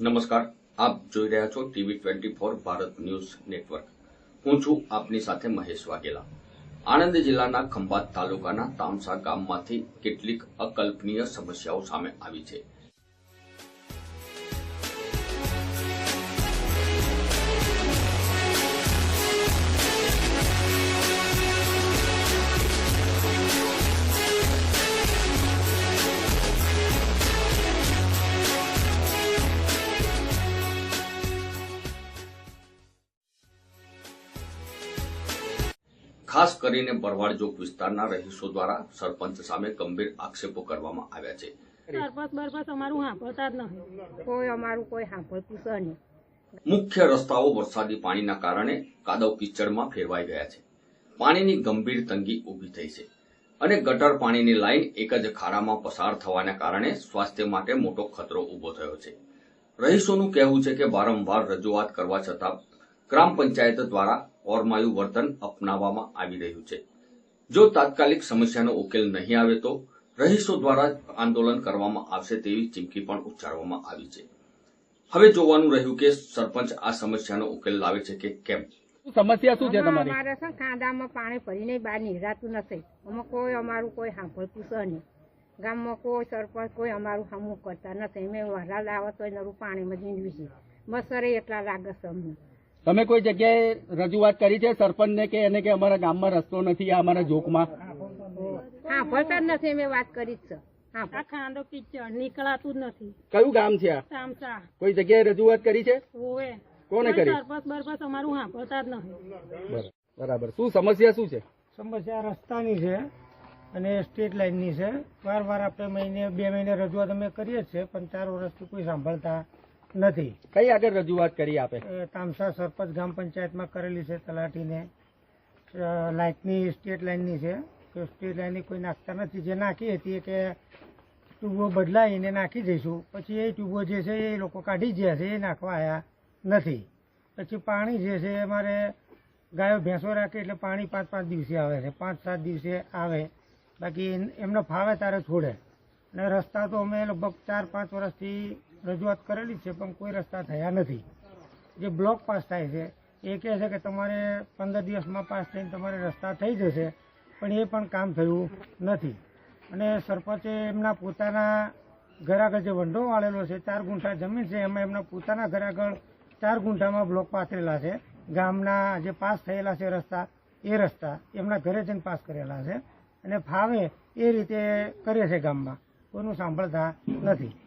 નમસ્કાર, આપ જોઈ રહ્યા છો TV twenty four Bharat news network. હું છું આપની સાથે મહેશ વાઘેલા. આણંદ જિલ્લાના ખંભાત તાલુકાના તામસા ગામમાંથી કેટલીક અકલ્પનીય સમસ્યાઓ સામે આવી છે. ખાસ કરીને ભરવાડ ચોક વિસ્તારના રહીશો દ્વારા સરપંચ સામે ગંભીર આક્ષેપો કરવામાં આવ્યા છે. સરપંચ બરપંચ અમારું સાંભળતા જ નથી. કોઈ અમારું કોઈ સાંભળતું છે નહીં. મુખ્ય રસ્તાઓ વરસાદી પાણીના કારણે કાદવ કિચડમાં ફેરવાઈ ગયા છે. પાણીની ગંભીર તંગી ઊભી થઈ છે અને ગટર પાણીની લાઈન એક જ ખાડામાં પસાર થવાના કારણે સ્વાસ્થ્ય માટે મોટો ખતરો ઊભો થયો છે. રહીશોનું કહેવું છે કે વારંવાર રજૂઆત કરવા છતાં ગ્રામ પંચાયત દ્વારા ઓરમાયું વર્તન અપનાવવામાં આવી રહ્યું છે. જો તાત્કાલિક સમસ્યાનો ઉકેલ નહીં આવે તો રહીશો દ્વારા આંદોલન કરવામાં આવશે તેવી ચીમકી પણ ઉચ્ચારવામાં આવી છે. હવે જોવાનું રહ્યું કે સરપંચ આ સમસ્યાનો ઉકેલ લાવે છે કે કેમ? સમસ્યા શું છે તમારી? અમારે છે ને પાણી ભરીને બહાર નીકળાતું નથી. અમે કોઈ અમારું કોઈ સાંભળતું છે નહીં. ગામમાં કોઈ સરપંચ કોઈ અમારું સામું કરતા નથી. અમે વરા લાવો તો એનું પાણીમાં જીંદવી છે. મસરે એટલા લાગે છે અમને. તમે કોઈ જગ્યાએ રજૂઆત કરી છે સરપંચને કે એને કે અમારા ગામમાં રસ્તો નથી આ અમારા જોકમાં સાંભળતા જ નથી મેં વાત કરી જ છે. હા આ ખાંડો કિચડ નીકળાતું જ નથી. કયું ગામ છે આ? તામસા કોઈ જગ્યાએ રજૂઆત કરી છે? હોવે. કોને કરી? સરપંચ બરપંચ અમારું સાંભળતા જ નથી. બરાબર. શું સમસ્યા શું છે? સમસ્યા રસ્તાની છે અને સ્ટેટ લાઇનની છે. વાર વાર આપણે મહિને બે મહિને રજૂઆત અમે કરીએ જ છે પણ ચાર વર્ષથી કોઈ સાંભળતા નથી. કઈ આગળ રજૂઆત કરી આપે? તામસા સરપંચ ગ્રામ પંચાયતમાં કરેલી છે તલાટીને. લાઇટની સ્ટેટ લાઇનની છે. કે સ્ટેટ લાઇનની કોઈ નાખતા નથી. જે નાખી હતી કે ટ્યુબો બદલાઈને નાખી દઈશું. પછી એ ટ્યુબો જે છે એ લોકો કાઢી ગયા છે એ નાખવા આવ્યા નથી. પછી પાણી જે છે અમારે ગાયો ભેંસો રાખે એટલે પાણી પાંચ પાંચ દિવસે આવે છે. પાંચ સાત દિવસે આવે. બાકી એમને ફાવે ત્યારે છોડે. અને રસ્તા તો અમે લગભગ ચાર પાંચ વર્ષથી રજૂઆત કરેલી છે, પણ કોઈ રસ્તા થયા નથી. જે બ્લોક પાસ થાય છે, એ કહે છે કે તમારે પંદર દિવસમાં પાસ થઈને તમારે રસ્તા થઈ જશે, પણ એ પણ કામ થયું નથી. અને સરપંચે એમના પોતાના ઘર આગળ જે વંડો વાળેલો છે, ચાર ગુંઠા જમીન છે, એમાં એમના પોતાના ઘર આગળ ચાર ગુંઠામાં બ્લોક પાથરેલા છે. ગામના જે પાસ થયેલા છે રસ્તા, એ રસ્તા એમના ઘરે જઈને પાસ કરેલા છે. અને ફાવે એ રીતે કરે છે ગામમાં. કોઈનું સાંભળતા નથી.